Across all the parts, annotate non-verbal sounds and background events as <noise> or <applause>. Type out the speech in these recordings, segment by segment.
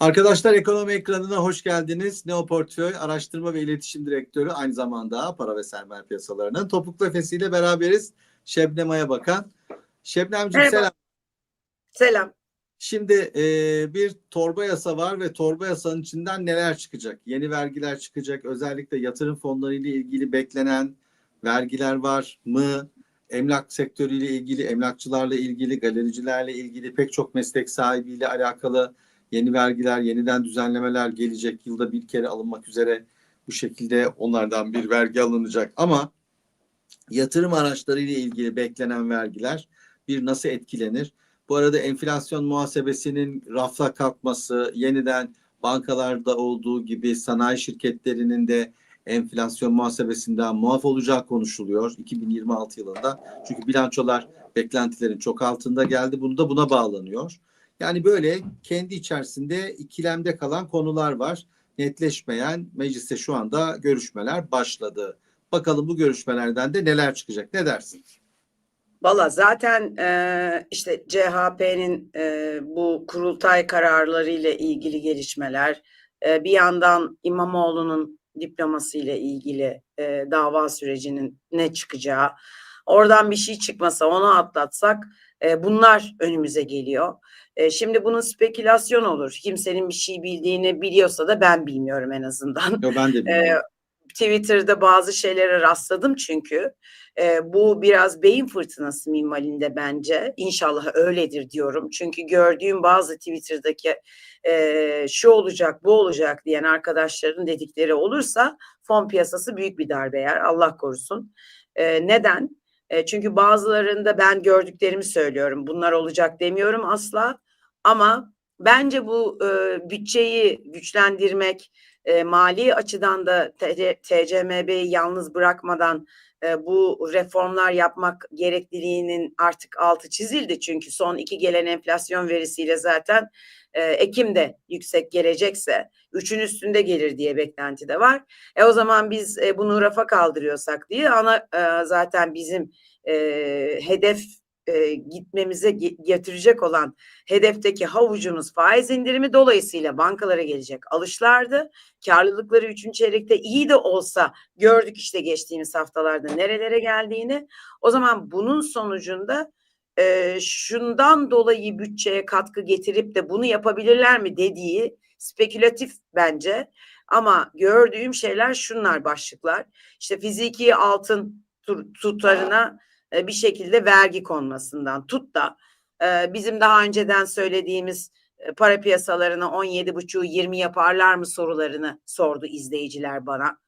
Arkadaşlar ekonomi ekranına hoş geldiniz. Neo Portföy Araştırma ve İletişim Direktörü aynı zamanda para ve sermaye piyasalarının topuk nefesiyle beraberiz. Şebnem Aya Bakan. Şebnemciğim Merhaba. selam. Selam. Şimdi e, bir torba yasa var ve torba yasanın içinden neler çıkacak? Yeni vergiler çıkacak. Özellikle yatırım fonları ile ilgili beklenen vergiler var mı? Emlak sektörüyle ilgili, emlakçılarla ilgili, galericilerle ilgili pek çok meslek sahibiyle alakalı yeni vergiler, yeniden düzenlemeler gelecek. Yılda bir kere alınmak üzere bu şekilde onlardan bir vergi alınacak. Ama yatırım araçları ile ilgili beklenen vergiler bir nasıl etkilenir? Bu arada enflasyon muhasebesinin rafla kalkması, yeniden bankalarda olduğu gibi sanayi şirketlerinin de enflasyon muhasebesinden muaf olacağı konuşuluyor 2026 yılında. Çünkü bilançolar beklentilerin çok altında geldi. Bunu da buna bağlanıyor. Yani böyle kendi içerisinde ikilemde kalan konular var. Netleşmeyen mecliste şu anda görüşmeler başladı. Bakalım bu görüşmelerden de neler çıkacak? Ne dersin? Valla zaten e, işte CHP'nin e, bu kurultay kararları ile ilgili gelişmeler, e, bir yandan İmamoğlu'nun diploması ile ilgili e, dava sürecinin ne çıkacağı, oradan bir şey çıkmasa onu atlatsak e, bunlar önümüze geliyor. E, şimdi bunun spekülasyon olur. Kimsenin bir şey bildiğini biliyorsa da ben bilmiyorum en azından. Yo, ben de Ee, <laughs> bilmiyorum. Twitter'da bazı şeylere rastladım çünkü. Ee, bu biraz beyin fırtınası minvalinde bence. İnşallah öyledir diyorum. Çünkü gördüğüm bazı Twitter'daki e, şu olacak bu olacak diyen arkadaşların dedikleri olursa fon piyasası büyük bir darbe yer. Allah korusun. Neden? E, çünkü bazılarında ben gördüklerimi söylüyorum. Bunlar olacak demiyorum asla. Ama bence bu e, bütçeyi güçlendirmek, e, mali açıdan da TCMB'yi yalnız bırakmadan e, bu reformlar yapmak gerekliliğinin artık altı çizildi. Çünkü son iki gelen enflasyon verisiyle zaten e, Ekim'de yüksek gelecekse üçün üstünde gelir diye beklenti de var. E o zaman biz e, bunu rafa kaldırıyorsak diye ana e, zaten bizim e, hedef e, gitmemize ge- getirecek olan hedefteki havucumuz faiz indirimi dolayısıyla bankalara gelecek alışlardı. Karlılıkları üçüncü çeyrekte iyi de olsa gördük işte geçtiğimiz haftalarda nerelere geldiğini. O zaman bunun sonucunda e, şundan dolayı bütçeye katkı getirip de bunu yapabilirler mi dediği spekülatif bence. Ama gördüğüm şeyler şunlar başlıklar. İşte fiziki altın tutarına e, bir şekilde vergi konmasından tut da e, bizim daha önceden söylediğimiz e, para piyasalarına 17,5'u 20 yaparlar mı sorularını sordu izleyiciler bana.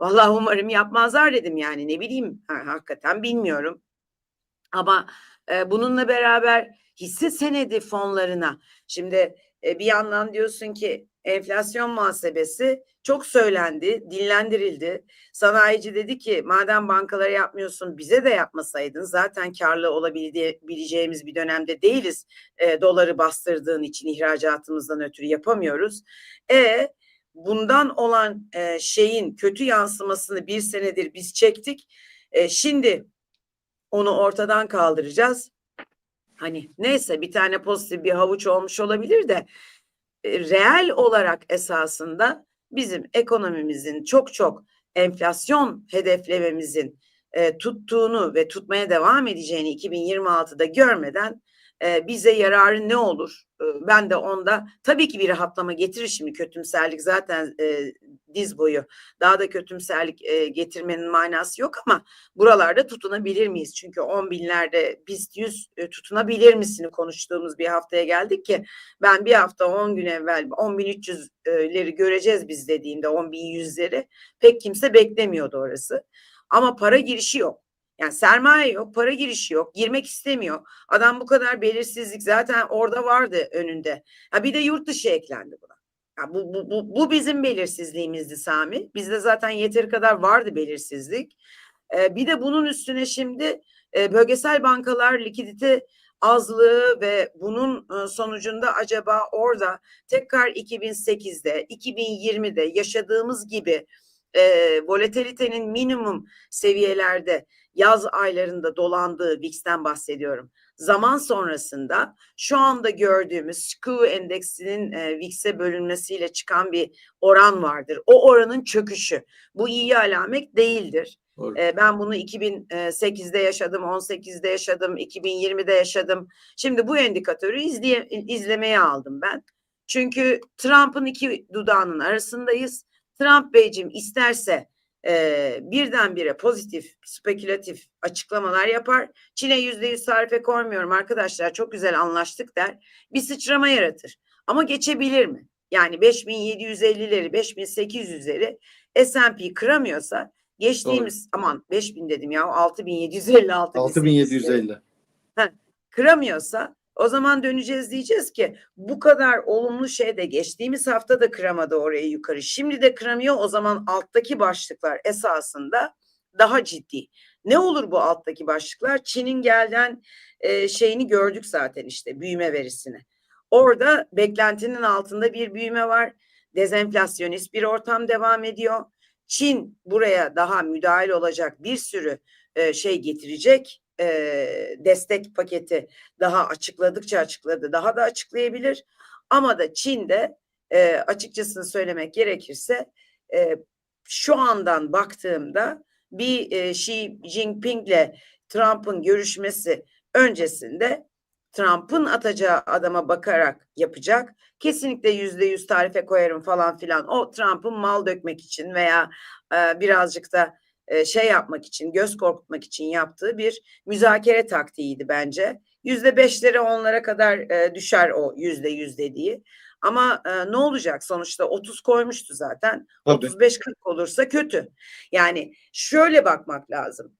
Vallahi umarım yapmazlar dedim yani ne bileyim ha, hakikaten bilmiyorum. Ama bununla beraber hisse senedi fonlarına şimdi bir yandan diyorsun ki enflasyon muhasebesi çok söylendi, dillendirildi. Sanayici dedi ki madem bankalara yapmıyorsun bize de yapmasaydın zaten karlı olabileceğimiz bir dönemde değiliz. E, doları bastırdığın için ihracatımızdan ötürü yapamıyoruz. E bundan olan e, şeyin kötü yansımasını bir senedir biz çektik. E, şimdi onu ortadan kaldıracağız. Hani neyse bir tane pozitif bir havuç olmuş olabilir de e, reel olarak esasında bizim ekonomimizin çok çok enflasyon hedeflememizin e, tuttuğunu ve tutmaya devam edeceğini 2026'da görmeden e, bize yararı ne olur? E, ben de onda tabii ki bir rahatlama getirir şimdi kötümserlik zaten e, diz boyu. Daha da kötümserlik e, getirmenin manası yok ama buralarda tutunabilir miyiz? Çünkü 10 binlerde BIST 100 e, tutunabilir misini konuştuğumuz bir haftaya geldik ki ben bir hafta 10 gün evvel 10.300'leri göreceğiz biz dediğimde 10.100'leri pek kimse beklemiyordu orası. Ama para girişi yok. Yani sermaye yok, para girişi yok, girmek istemiyor. Adam bu kadar belirsizlik zaten orada vardı önünde. Ha bir de yurt dışı eklendi buna. Ya bu, bu, bu, bu bizim belirsizliğimizdi Sami. Bizde zaten yeteri kadar vardı belirsizlik. Ee, bir de bunun üstüne şimdi e, bölgesel bankalar likidite azlığı ve bunun e, sonucunda acaba orada tekrar 2008'de, 2020'de yaşadığımız gibi e, volatilitenin minimum seviyelerde yaz aylarında dolandığı VIX'ten bahsediyorum. zaman sonrasında şu anda gördüğümüz SKU endeksinin e, VIX'e bölünmesiyle çıkan bir oran vardır. O oranın çöküşü. Bu iyi alamet değildir. Doğru. E, ben bunu 2008'de yaşadım, 18'de yaşadım, 2020'de yaşadım. Şimdi bu indikatörü izleye, izlemeye aldım ben. Çünkü Trump'ın iki dudağının arasındayız. Trump Beyciğim isterse e, birdenbire pozitif, spekülatif açıklamalar yapar. Çin'e yüzde yüz tarife koymuyorum arkadaşlar çok güzel anlaştık der. Bir sıçrama yaratır. Ama geçebilir mi? Yani 5750'leri, 5800'leri S&P kıramıyorsa geçtiğimiz aman 5000 dedim ya 6750 6750. kıramıyorsa o zaman döneceğiz diyeceğiz ki bu kadar olumlu şey de geçtiğimiz hafta da kıramadı orayı yukarı. Şimdi de kıramıyor o zaman alttaki başlıklar esasında daha ciddi. Ne olur bu alttaki başlıklar? Çin'in gelden e, şeyini gördük zaten işte büyüme verisini. Orada beklentinin altında bir büyüme var. Dezenflasyonist bir ortam devam ediyor. Çin buraya daha müdahil olacak bir sürü e, şey getirecek. E, destek paketi daha açıkladıkça açıkladı. Daha da açıklayabilir. Ama da Çin'de e, açıkçasını söylemek gerekirse e, şu andan baktığımda bir e, Xi Jinping'le Trump'ın görüşmesi öncesinde Trump'ın atacağı adama bakarak yapacak. Kesinlikle yüzde yüz tarife koyarım falan filan. O Trump'ın mal dökmek için veya e, birazcık da e, şey yapmak için, göz korkutmak için yaptığı bir müzakere taktiğiydi bence. Yüzde beşlere onlara kadar e, düşer o yüzde yüz dediği. Ama e, ne olacak sonuçta 30 koymuştu zaten. Tabii. 35-40 olursa kötü. Yani şöyle bakmak lazım.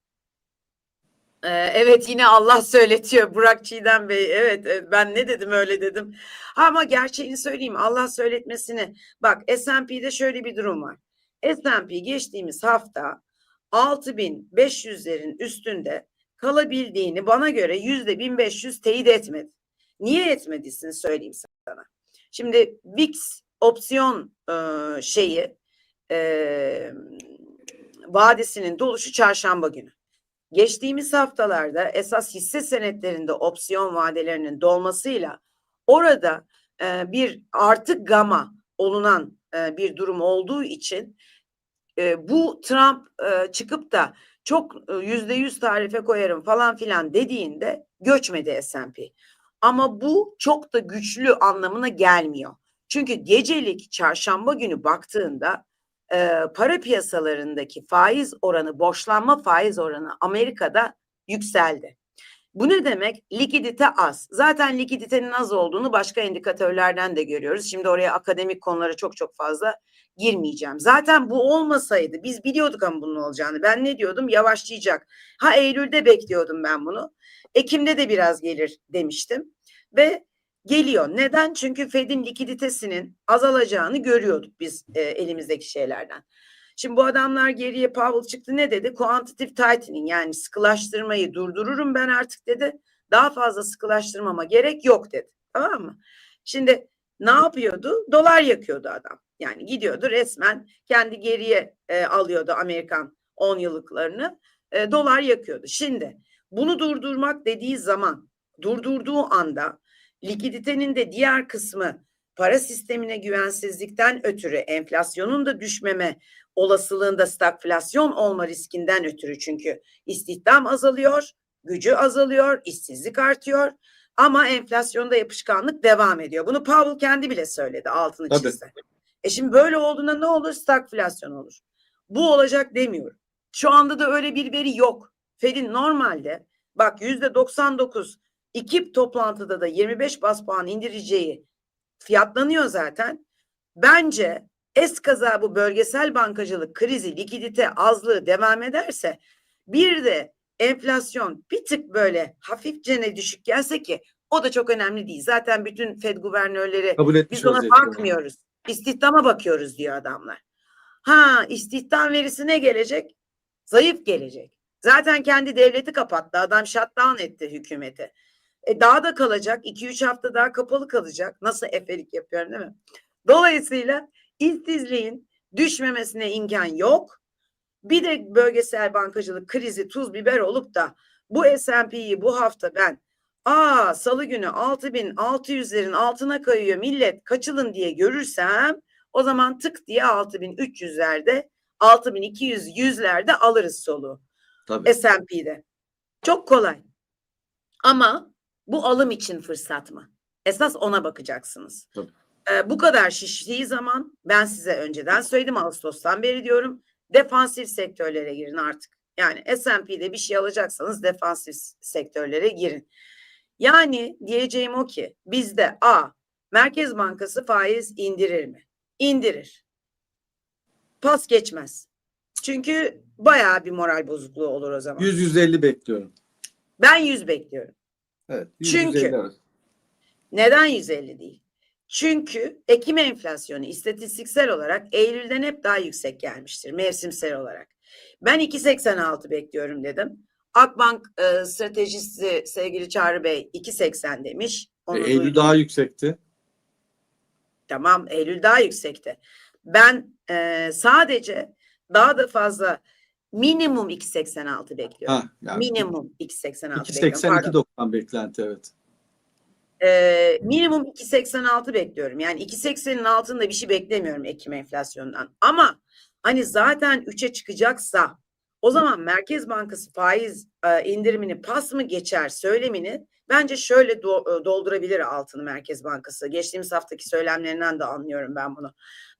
Evet yine Allah söyletiyor Burak Çiğdem Bey. Evet ben ne dedim öyle dedim. Ama gerçeğini söyleyeyim Allah söyletmesini. Bak S&P'de şöyle bir durum var. S&P geçtiğimiz hafta 6500'lerin üstünde kalabildiğini bana göre yüzde 1500 teyit etmedi. Niye etmedisin söyleyeyim sana. Şimdi VIX opsiyon e, şeyi e, vadesinin doluşu çarşamba günü. Geçtiğimiz haftalarda esas hisse senetlerinde opsiyon vadelerinin dolmasıyla orada e, bir artık gama olunan e, bir durum olduğu için e, bu Trump e, çıkıp da çok yüzde yüz tarife koyarım falan filan dediğinde göçmedi S&P. Ama bu çok da güçlü anlamına gelmiyor. Çünkü gecelik çarşamba günü baktığında e, para piyasalarındaki faiz oranı, borçlanma faiz oranı Amerika'da yükseldi. Bu ne demek? Likidite az. Zaten likiditenin az olduğunu başka indikatörlerden de görüyoruz. Şimdi oraya akademik konulara çok çok fazla girmeyeceğim. Zaten bu olmasaydı biz biliyorduk ama bunun olacağını. Ben ne diyordum? Yavaşlayacak. Ha Eylül'de bekliyordum ben bunu. Ekim'de de biraz gelir demiştim. Ve geliyor. Neden? Çünkü Fed'in likiditesinin azalacağını görüyorduk biz e, elimizdeki şeylerden. Şimdi bu adamlar geriye Powell çıktı ne dedi? Quantitative tightening yani sıkılaştırmayı durdururum ben artık dedi. Daha fazla sıkılaştırmama gerek yok dedi. Tamam mı? Şimdi ne yapıyordu? Dolar yakıyordu adam. Yani gidiyordu resmen kendi geriye e, alıyordu Amerikan 10 yıllıklarını. E, dolar yakıyordu. Şimdi bunu durdurmak dediği zaman durdurduğu anda likiditenin de diğer kısmı para sistemine güvensizlikten ötürü enflasyonun da düşmeme olasılığında stagflasyon olma riskinden ötürü çünkü istihdam azalıyor, gücü azalıyor, işsizlik artıyor ama enflasyonda yapışkanlık devam ediyor. Bunu Powell kendi bile söyledi altını Tabii. çizdi. E şimdi böyle olduğunda ne olur? Stagflasyon olur. Bu olacak demiyorum. Şu anda da öyle bir veri yok. Fed'in normalde bak yüzde 99 iki toplantıda da 25 bas puan indireceği fiyatlanıyor zaten. Bence eskaza bu bölgesel bankacılık krizi, likidite azlığı devam ederse bir de enflasyon bir tık böyle hafifçene düşük gelse ki o da çok önemli değil. Zaten bütün Fed guvernörleri Kabul biz ona bakmıyoruz. İstihdama bakıyoruz diyor adamlar. Ha istihdam verisi ne gelecek? Zayıf gelecek. Zaten kendi devleti kapattı. Adam shutdown etti hükümeti. E daha da kalacak. 2-3 hafta daha kapalı kalacak. Nasıl efelik yapıyorum değil mi? Dolayısıyla işsizliğin düşmemesine imkan yok. Bir de bölgesel bankacılık krizi tuz biber olup da bu S&P'yi bu hafta ben aa salı günü 6600'lerin altına kayıyor millet kaçılın diye görürsem o zaman tık diye 6300'lerde 6200 yüzlerde alırız soluğu. Tabii. S&P'de. Çok kolay. Ama bu alım için fırsat mı? Esas ona bakacaksınız. Tabii. Ee, bu kadar şiştiği zaman ben size önceden söyledim Ağustos'tan beri diyorum defansif sektörlere girin artık. Yani S&P'de bir şey alacaksanız defansif sektörlere girin. Yani diyeceğim o ki bizde A Merkez Bankası faiz indirir mi? İndirir. Pas geçmez. Çünkü bayağı bir moral bozukluğu olur o zaman. 100-150 bekliyorum. Ben 100 bekliyorum. Evet. 100-150 Çünkü- arası. Neden 150 değil? Çünkü Ekim enflasyonu istatistiksel olarak Eylül'den hep daha yüksek gelmiştir mevsimsel olarak. Ben 2.86 bekliyorum dedim. Akbank e, stratejisti sevgili Çağrı Bey 2.80 demiş. Onu E, Eylül duydum. daha yüksekti. Tamam Eylül daha yüksekti. Ben e, sadece daha da fazla minimum 2.86 bekliyorum. Ha, yani minimum 2.86 bekliyorum. Pardon. 2.80-2.90 beklenti evet. Ee, minimum 2.86 bekliyorum. Yani 2.80'in altında bir şey beklemiyorum Ekim enflasyondan. Ama hani zaten 3'e çıkacaksa o zaman Merkez Bankası faiz e, indirimini pas mı geçer söylemini bence şöyle do- e, doldurabilir altını Merkez Bankası. Geçtiğimiz haftaki söylemlerinden de anlıyorum ben bunu.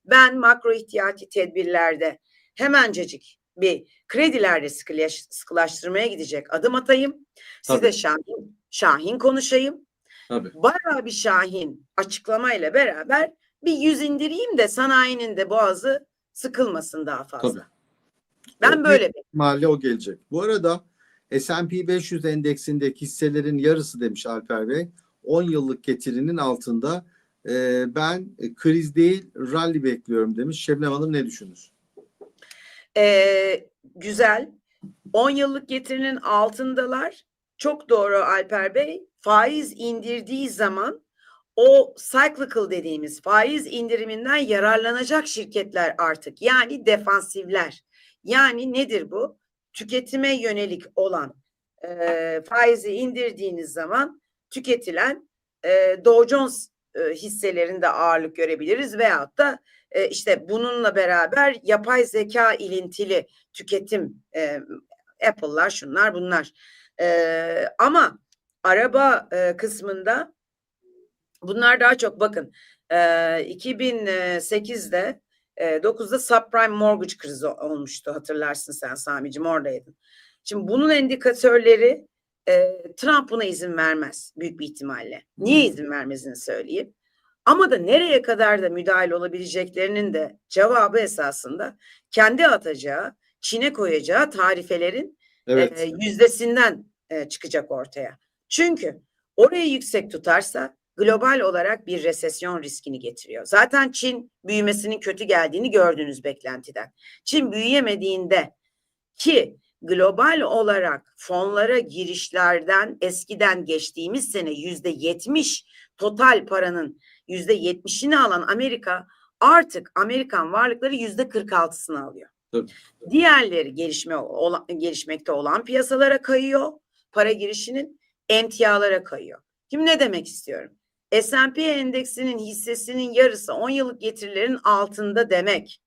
Ben makro ihtiyati tedbirlerde hemencecik bir kredilerde sıkılaş- sıkılaştırmaya gidecek adım atayım. Size Tabii. Şahin, Şahin konuşayım Tabii. bayağı bir Şahin açıklamayla beraber bir yüz indireyim de sanayinin de boğazı sıkılmasın daha fazla. Tabii. Ben O böyle bir ihtimalle o gelecek. Bu arada S&P 500 endeksindeki hisselerin yarısı demiş Alper Bey. 10 yıllık getirinin altında. Ee, ben e, kriz değil rally bekliyorum demiş. Şebnem Hanım ne düşünür? Ee, güzel 10 yıllık getirinin altındalar. Çok doğru Alper Bey. Faiz indirdiği zaman o cyclical dediğimiz faiz indiriminden yararlanacak şirketler artık. Yani defansifler. Yani nedir bu? Tüketime yönelik olan e, faizi indirdiğiniz zaman tüketilen e, Dow Jones e, hisselerinde ağırlık görebiliriz veyahut da e, işte bununla beraber yapay zeka ilintili tüketim e, Apple'lar şunlar bunlar. E, ama araba e, kısmında bunlar daha çok bakın e, 2008'de e, 9'da subprime mortgage krizi olmuştu hatırlarsın sen Sami'cim oradaydın. Şimdi bunun indikatörleri e, Trump buna izin vermez büyük bir ihtimalle. Niye izin vermezini söyleyeyim. Ama da nereye kadar da müdahil olabileceklerinin de cevabı esasında kendi atacağı, Çin'e koyacağı tarifelerin Evet. e, yüzdesinden e, çıkacak ortaya. Çünkü orayı yüksek tutarsa global olarak bir resesyon riskini getiriyor. Zaten Çin büyümesinin kötü geldiğini gördünüz beklentiden. Çin büyüyemediğinde ki global olarak fonlara girişlerden eskiden geçtiğimiz sene yüzde yetmiş total paranın yüzde yetmişini alan Amerika artık Amerikan varlıkları yüzde kırk altısını alıyor. Tabii. Diğerleri gelişme olan, gelişmekte olan piyasalara kayıyor. Para girişinin emtialara kayıyor. Şimdi ne demek istiyorum? S&P endeksinin hissesinin yarısı 10 yıllık getirilerin altında demek.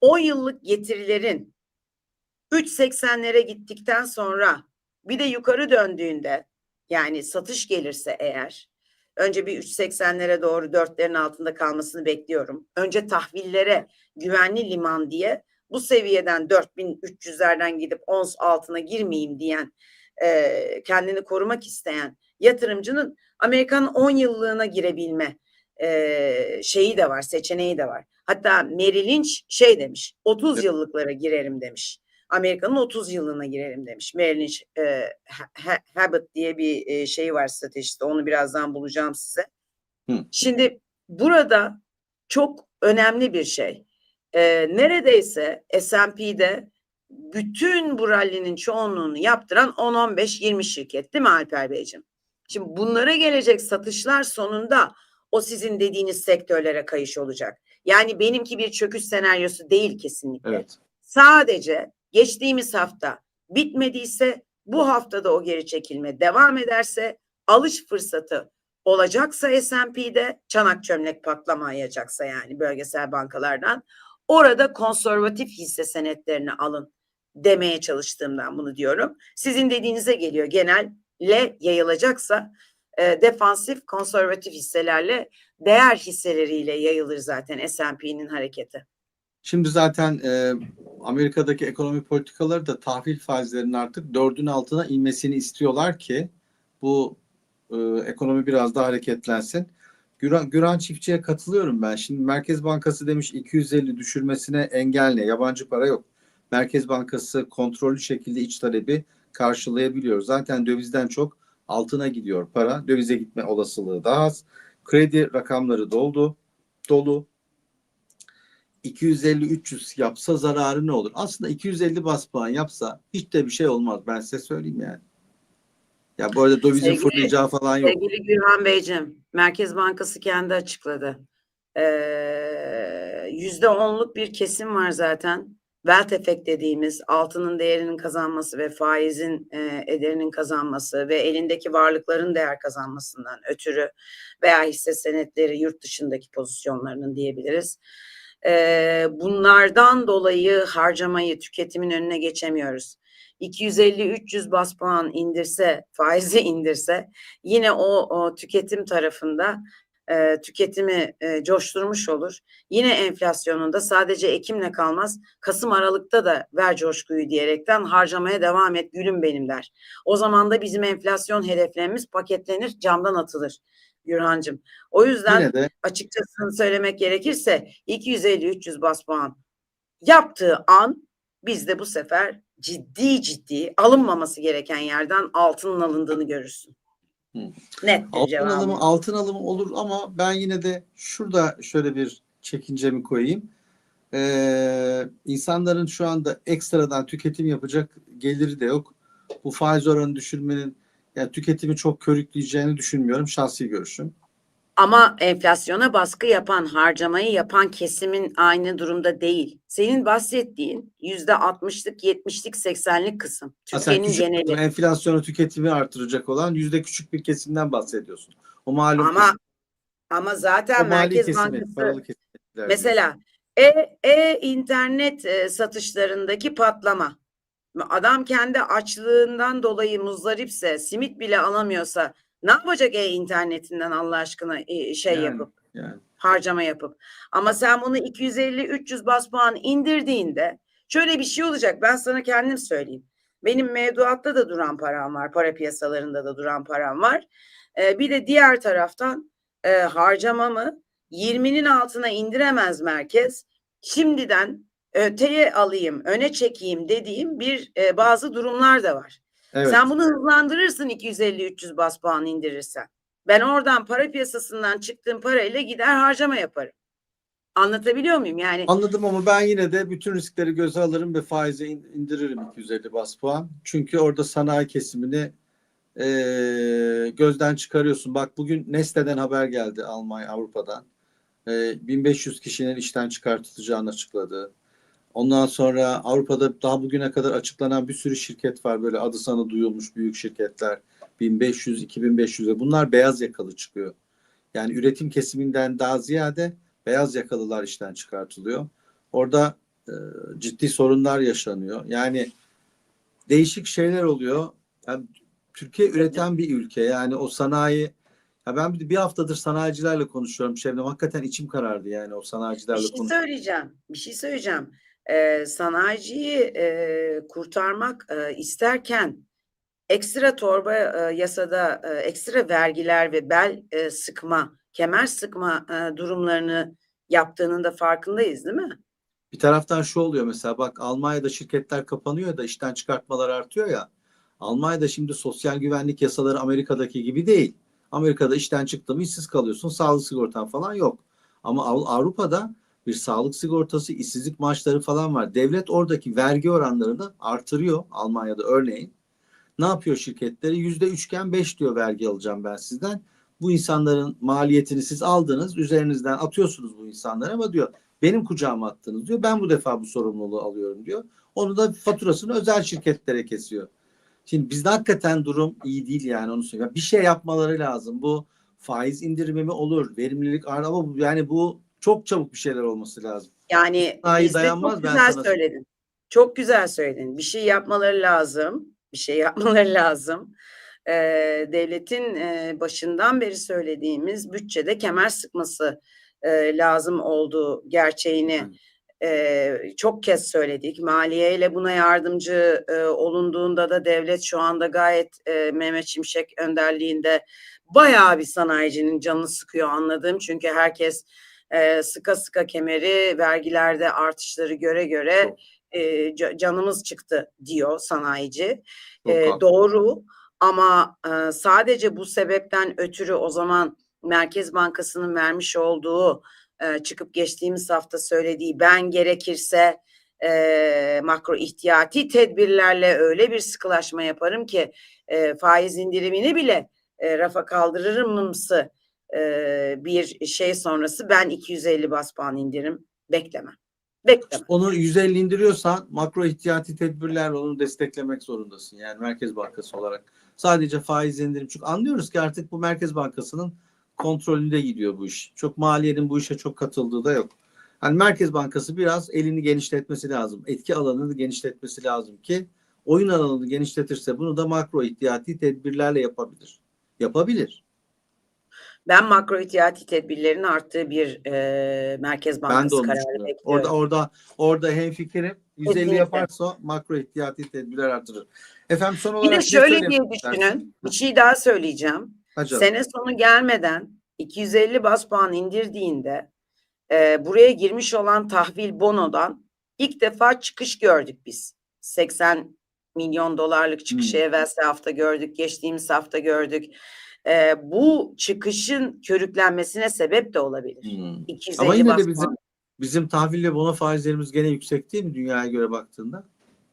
10 yıllık getirilerin 3.80'lere gittikten sonra bir de yukarı döndüğünde yani satış gelirse eğer önce bir 3.80'lere doğru 4'lerin altında kalmasını bekliyorum. Önce tahvillere güvenli liman diye bu seviyeden 4300'lerden gidip ons altına girmeyeyim diyen e, kendini korumak isteyen yatırımcının Amerikan 10 yıllığına girebilme e, şeyi de var, seçeneği de var. Hatta Merrill Lynch şey demiş, 30 Evet. yıllıklara girerim demiş. Amerika'nın 30 yılına girerim demiş. Merrill Lynch e, Ha- Ha- Habit diye bir e, şey var stratejiste. Onu birazdan bulacağım size. Hı. Şimdi burada çok önemli bir şey. E, neredeyse S&P'de bütün bu rallinin çoğunluğunu yaptıran 10-15-20 şirket değil mi Alper Beyciğim? Şimdi bunlara gelecek satışlar sonunda o sizin dediğiniz sektörlere kayış olacak. Yani benimki bir çöküş senaryosu değil kesinlikle. Evet. Sadece geçtiğimiz hafta bitmediyse bu haftada o geri çekilme devam ederse alış fırsatı olacaksa S&P'de çanak çömlek patlamayacaksa yani bölgesel bankalardan orada konservatif hisse senetlerini alın demeye çalıştığımdan bunu diyorum. Sizin dediğinize geliyor genelle yayılacaksa e, defansif konservatif hisselerle değer hisseleriyle yayılır zaten S&P'nin hareketi. Şimdi zaten e, Amerika'daki ekonomi politikaları da tahvil faizlerinin artık dördün altına inmesini istiyorlar ki bu e, ekonomi biraz daha hareketlensin. Güran, Güran Çiftçi'ye katılıyorum ben. Şimdi Merkez Bankası demiş 250 düşürmesine engel ne? Yabancı para yok. Merkez Bankası kontrollü şekilde iç talebi karşılayabiliyor. Zaten dövizden çok altına gidiyor para. Dövize gitme olasılığı daha az. Kredi rakamları doldu. Dolu. 250-300 yapsa zararı ne olur? Aslında 250 bas puan yapsa hiç de bir şey olmaz. Ben size söyleyeyim yani. Ya bu arada dövizin Sevgili- fırlayacağı falan yok. Sevgili Gürhan Beyciğim, Merkez Bankası kendi açıkladı. Ee, Yüzde onluk bir kesim var zaten. Wealth effect dediğimiz altının değerinin kazanması ve faizin e, ederinin kazanması ve elindeki varlıkların değer kazanmasından ötürü veya hisse senetleri yurt dışındaki pozisyonlarının diyebiliriz. Ee, bunlardan dolayı harcamayı, tüketimin önüne geçemiyoruz. 250-300 bas puan indirse, faizi <laughs> indirse yine o, o tüketim tarafında e, tüketimi e, coşturmuş olur. Yine enflasyonunda sadece Ekim'le kalmaz, Kasım Aralık'ta da ver coşkuyu diyerekten harcamaya devam et gülüm benim der. O zaman da bizim enflasyon hedeflerimiz paketlenir, camdan atılır Gürhancığım. O yüzden Yine de açıkçası söylemek gerekirse 250-300 bas puan yaptığı an biz de bu sefer ciddi ciddi alınmaması gereken yerden altının alındığını görürsün. Hı. Net bir altın cevabım. alımı altın alımı olur ama ben yine de şurada şöyle bir çekincemi koyayım. Ee, insanların şu anda ekstradan tüketim yapacak geliri de yok. Bu faiz oranı düşürmenin yani tüketimi çok körükleyeceğini düşünmüyorum. Şahsi görüşüm. Ama enflasyona baskı yapan, harcamayı yapan kesimin aynı durumda değil. Senin bahsettiğin yüzde altmışlık, yetmişlik, seksenlik kısım. Ha, sen Türkiye'nin geneli. enflasyonu tüketimi artıracak olan yüzde küçük bir kesimden bahsediyorsun. O malum Ama kesim, ama o zaten mali Merkez kesimi, Bankası. Mesela e, e internet e, satışlarındaki patlama. Adam kendi açlığından dolayı muzdaripse, simit bile alamıyorsa ne yapacak e internetinden Allah aşkına e, şey Yani, yapıp yani. harcama yapıp. Ama sen bunu 250-300 bas puan indirdiğinde şöyle bir şey olacak. Ben sana kendim söyleyeyim. Benim mevduatta da duran param var. Para piyasalarında da duran param var. Ee, bir de diğer taraftan e, harcamamı 20'nin altına indiremez merkez. Şimdiden öteye alayım, öne çekeyim dediğim bir e, bazı durumlar da var. Evet. Sen bunu hızlandırırsın 250-300 bas puan indirirsen. Ben oradan para piyasasından çıktığım parayla gider harcama yaparım. Anlatabiliyor muyum? Yani Anladım ama ben yine de bütün riskleri göze alırım ve faizi in- indiririm 250 bas puan. Çünkü orada sanayi kesimini eee, gözden çıkarıyorsun. Bak bugün Neste'den haber geldi Almanya Avrupa'dan. Eee, 1500 kişinin işten çıkartılacağını açıkladı. Ondan sonra Avrupa'da daha bugüne kadar açıklanan bir sürü şirket var böyle adı sana duyulmuş büyük şirketler. 1500, 2500 ve bunlar beyaz yakalı çıkıyor. Yani üretim kesiminden daha ziyade beyaz yakalılar işten çıkartılıyor. Orada e, ciddi sorunlar yaşanıyor. Yani değişik şeyler oluyor. Yani Türkiye üreten bir ülke. Yani o sanayi ya ben bir, bir haftadır sanayicilerle konuşuyorum Şebnem. Hakikaten içim karardı yani o bir sanayicilerle şey konuşuyorum. söyleyeceğim. Bir şey söyleyeceğim. Ee, sanayiciyi e, kurtarmak e, isterken ekstra torba e, yasada e, ekstra vergiler ve bel e, sıkma, kemer sıkma e, durumlarını yaptığının da farkındayız değil mi? Bir taraftan şu oluyor mesela bak Almanya'da şirketler kapanıyor da işten çıkartmalar artıyor ya. Almanya'da şimdi sosyal güvenlik yasaları Amerika'daki gibi değil. Amerika'da işten çıktın mı işsiz kalıyorsun. Sağlık sigortan falan yok. Ama Av- Avrupa'da bir sağlık sigortası, işsizlik maaşları falan var. Devlet oradaki vergi oranlarını artırıyor Almanya'da örneğin. Ne yapıyor şirketleri? Yüzde üçgen beş diyor vergi alacağım ben sizden. Bu insanların maliyetini siz aldınız. Üzerinizden atıyorsunuz bu insanlara ama diyor benim kucağıma attınız diyor. Ben bu defa bu sorumluluğu alıyorum diyor. Onu da faturasını özel şirketlere kesiyor. Şimdi bizde hakikaten durum iyi değil yani onu söyleyeyim. Bir şey yapmaları lazım. Bu faiz indirimi mi olur, verimlilik ar- ama yani bu çok çabuk bir şeyler olması lazım. Yani dayanmaz, çok ben güzel sana söyledin. Çok güzel söyledin. Bir şey yapmaları lazım. Bir şey yapmaları <laughs> lazım. Ee, devletin e, başından beri söylediğimiz bütçede kemer sıkması e, lazım olduğu gerçeğini e, çok kez söyledik. Maliye ile buna yardımcı e, olunduğunda da devlet şu anda gayet e, Mehmet Şimşek önderliğinde bayağı bir sanayicinin canını sıkıyor anladığım. Çünkü herkes e, sıka sıka kemeri vergilerde artışları göre göre Çok. e, ca- canımız çıktı diyor sanayici. Çok E, doğru ama e, sadece bu sebepten ötürü o zaman Merkez Bankası'nın vermiş olduğu e, çıkıp geçtiğimiz hafta söylediği ben gerekirse e, makro ihtiyati tedbirlerle öyle bir sıkılaşma yaparım ki e, faiz indirimini bile e, rafa kaldırırımsı bir şey sonrası ben 250 bas puan indirim beklemem. Beklemem. Onu 150 indiriyorsan makro ihtiyati tedbirlerle onu desteklemek zorundasın. Yani Merkez Bankası olarak. Sadece faiz indirim. Çünkü anlıyoruz ki artık bu Merkez Bankası'nın kontrolünde gidiyor bu iş. Çok maliyenin bu işe çok katıldığı da yok. Hani Merkez Bankası biraz elini genişletmesi lazım. Etki alanını genişletmesi lazım ki oyun alanını genişletirse bunu da makro ihtiyati tedbirlerle yapabilir. Yapabilir. Ben makro ihtiyati tedbirlerin arttığı bir e, Merkez de Bankası kararı bekliyorum. Orada orada orada hemfikirim. 150 Kesinlikle. yaparsa makro ihtiyati tedbirler artırır. Efendim son bir olarak de ne şöyle diye düşünün. Bir şey daha söyleyeceğim. Canım. Sene sonu gelmeden 250 bas puan indirdiğinde e, buraya girmiş olan tahvil bonodan ilk defa çıkış gördük biz. 80 milyon dolarlık çıkışı Hmm. evvelsi hafta gördük, geçtiğimiz hafta gördük. E, bu çıkışın körüklenmesine sebep de olabilir. Hmm. 250 Ama yine de bizim bizim tahvil ve bono faizlerimiz gene yüksek değil mi dünyaya göre baktığında?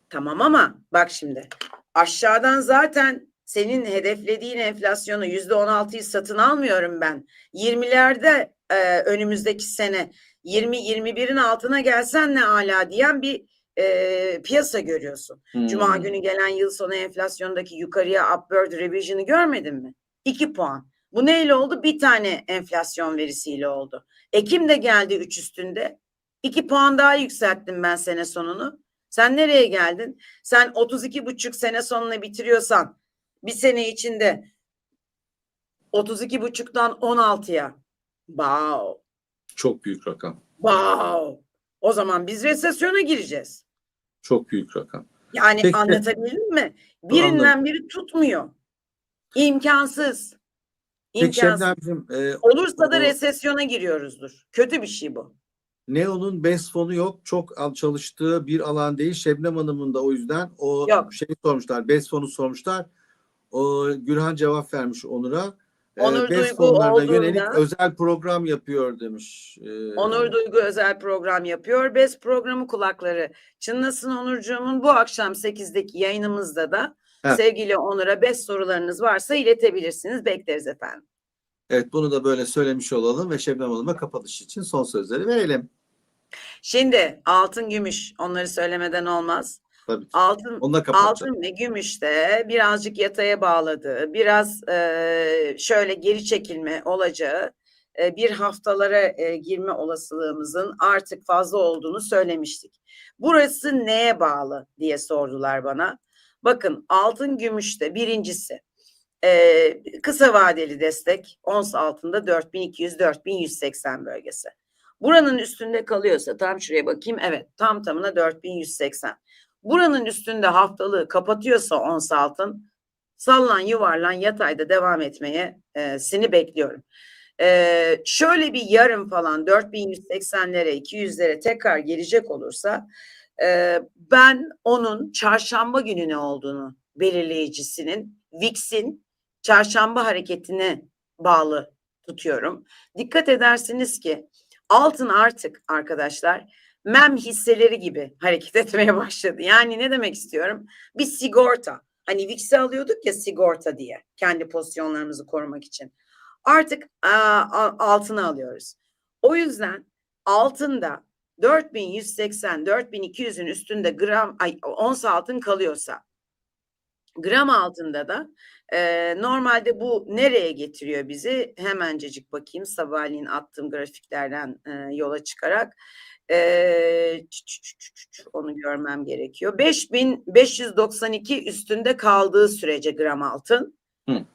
Tamam ama bak şimdi aşağıdan zaten senin hedeflediğin enflasyonu yüzde on altıyı satın almıyorum ben. 20'lerde e, önümüzdeki sene 20-21'in altına gelsen ne ala diyen bir e, piyasa görüyorsun. Cuma Hmm. günü gelen yıl sonu enflasyondaki yukarıya upward revision'ı görmedin mi? 2 puan. Bu neyle oldu? Bir tane enflasyon verisiyle oldu. Ekim de geldi 3 üstünde. 2 puan daha yükselttim ben sene sonunu. Sen nereye geldin? Sen 32 buçuk sene sonuna bitiriyorsan bir sene içinde 32 buçuktan 16'ya. Wow. Çok büyük rakam. Wow. O zaman biz resesyona gireceğiz. Çok büyük rakam. Yani Peki. anlatabildim mi? Birinden biri tutmuyor. İmkansız. Peki İmkansız. Şebnemciğim e, Olursa da o- resesyona giriyoruzdur. Kötü bir şey bu. Neo'nun BES fonu yok. Çok al- çalıştığı bir alan değil. Şebnem Hanım'ın da o yüzden o Yok. şey sormuşlar. BES fonu sormuşlar. O Gülhan cevap vermiş Onur'a. E, Onur BES Duygu fonlarına olduğunda- yönelik özel program yapıyor demiş. E, Onur Duygu özel program yapıyor. BES programı kulakları çınlasın Onurcuğumun bu akşam 8'deki yayınımızda da Evet. sevgili Onur'a BES sorularınız varsa iletebilirsiniz. Bekleriz efendim. Evet bunu da böyle söylemiş olalım ve Şebnem Hanım'a kapanış için son sözleri verelim. Şimdi altın gümüş onları söylemeden olmaz. Tabii ki. Altın. Altın ve gümüş de birazcık yataya bağladığı, biraz e, şöyle geri çekilme olacağı e, bir haftalara e, girme olasılığımızın artık fazla olduğunu söylemiştik. Burası neye bağlı diye sordular bana. Bakın altın gümüşte birincisi e, kısa vadeli destek ons altında 4200-4180 bölgesi. Buranın üstünde kalıyorsa tam şuraya bakayım evet tam tamına 4180. Buranın üstünde haftalığı kapatıyorsa ons altın sallan yuvarlan yatayda devam etmeye e, sini bekliyorum. E, şöyle bir yarım falan 4180'lere 200'lere tekrar gelecek olursa e, ben onun çarşamba günü ne olduğunu belirleyicisinin VIX'in çarşamba hareketine bağlı tutuyorum. Dikkat edersiniz ki altın artık arkadaşlar mem hisseleri gibi hareket <laughs> etmeye başladı. Yani ne demek istiyorum? Bir sigorta. Hani VIX'i alıyorduk ya sigorta diye kendi pozisyonlarımızı korumak için. Artık aa, a- altını alıyoruz. O yüzden altında 4180 4200'ün üstünde gram ay ons altın kalıyorsa Gram altında da e, normalde bu nereye getiriyor bizi? Hemencecik bakayım sabahleyin attığım grafiklerden e, yola çıkarak. E, onu görmem gerekiyor. 5592 üstünde kaldığı sürece gram altın Hı.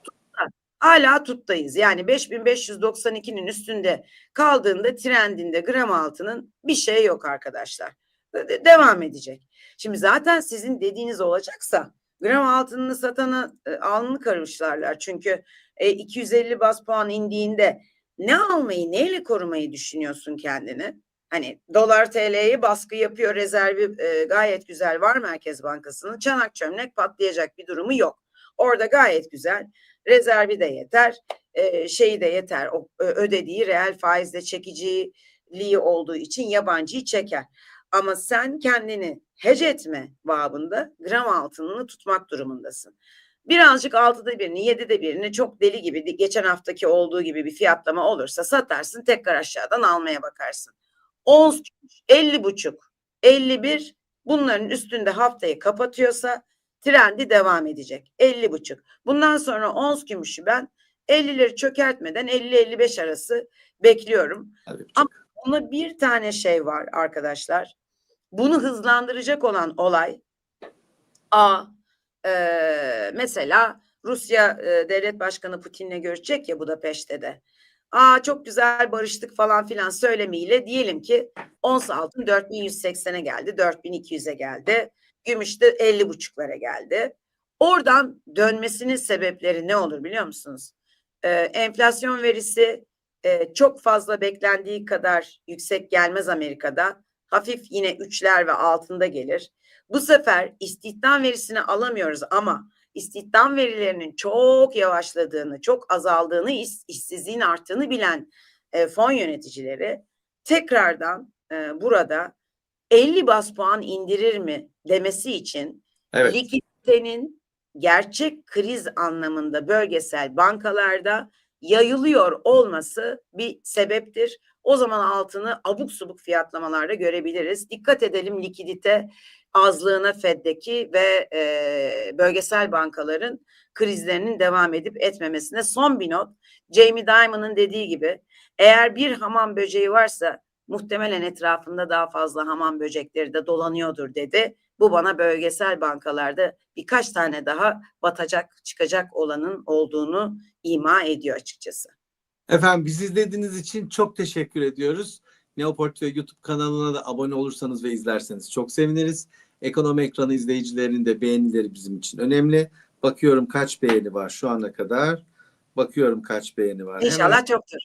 Hala tuttayız. Yani 5592'nin üstünde kaldığında trendinde gram altının bir şey yok arkadaşlar. De- Devam edecek. Şimdi zaten sizin dediğiniz olacaksa gram altınını satana e, alnını karışlarlar. Çünkü e, 250 bas puan indiğinde ne almayı neyle korumayı düşünüyorsun kendini? Hani dolar TL'ye baskı yapıyor rezervi e, gayet güzel var Merkez Bankası'nın çanak çömlek patlayacak bir durumu yok. Orada gayet güzel rezervi de yeter e, şeyi de yeter o ö- ödediği reel faizle çekiciliği olduğu için yabancıyı çeker. Ama sen kendini hece etme babında gram altınını tutmak durumundasın. Birazcık altıda birini, yedide birini çok deli gibi geçen haftaki olduğu gibi bir fiyatlama olursa satarsın tekrar aşağıdan almaya bakarsın. Ons 50 buçuk, 51 bunların üstünde haftayı kapatıyorsa trendi devam edecek. 50 buçuk. Bundan sonra ons gümüşü ben 50'leri çökertmeden 50-55 arası bekliyorum. Ama- Buna bir tane şey var arkadaşlar. Bunu hızlandıracak olan olay A eee, mesela Rusya eee, Devlet Başkanı Putin'le görüşecek ya Budapeşte de. Aa çok güzel barıştık falan filan söylemiyle diyelim ki ons altın 4180'e geldi, 4200'e geldi. Gümüş de 50 buçuklara geldi. Oradan dönmesinin sebepleri ne olur biliyor musunuz? Ee, enflasyon verisi e, çok fazla beklendiği kadar yüksek gelmez Amerika'da. Hafif yine üçler ve altında gelir. Bu sefer istihdam verisini alamıyoruz ama istihdam verilerinin çok yavaşladığını, çok azaldığını, iş- işsizliğin arttığını bilen e, fon yöneticileri tekrardan e, burada 50 bas puan indirir mi demesi için Evet. likiditenin gerçek kriz anlamında bölgesel bankalarda yayılıyor olması bir sebeptir. O zaman altını abuk subuk fiyatlamalarda görebiliriz. Dikkat edelim likidite azlığına Fed'deki ve e, bölgesel bankaların krizlerinin devam edip etmemesine. Son bir not. Jamie Dimon'ın dediği gibi eğer bir hamam böceği varsa muhtemelen etrafında daha fazla hamam böcekleri de dolanıyordur dedi. Bu bana bölgesel bankalarda birkaç tane daha batacak, çıkacak olanın olduğunu ima ediyor açıkçası. Efendim bizi izlediğiniz için çok teşekkür ediyoruz. Neoportföy YouTube kanalına da abone olursanız ve izlerseniz çok seviniriz. Ekonomi ekranı izleyicilerinin de beğenileri bizim için önemli. Bakıyorum kaç beğeni var şu ana kadar. Bakıyorum kaç beğeni var. İnşallah Hemen, çoktur.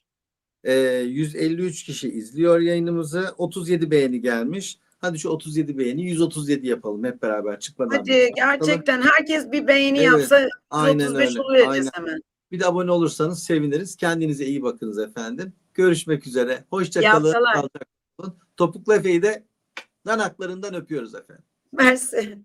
E, 153 kişi izliyor yayınımızı. 37 beğeni gelmiş. Hadi şu 37 beğeni 137 yapalım hep beraber çıkmadan. Hadi gerçekten herkes bir beğeni Evet, yapsa Aynen 135 öyle. oluvereceğiz hemen. Bir de abone olursanız seviniriz. Kendinize iyi bakınız efendim. Görüşmek üzere. Hoşça İyi kalın. haftalar. sağlıcakla kalın. Topuklu Efe'yi de yanaklarından öpüyoruz efendim. Mersi.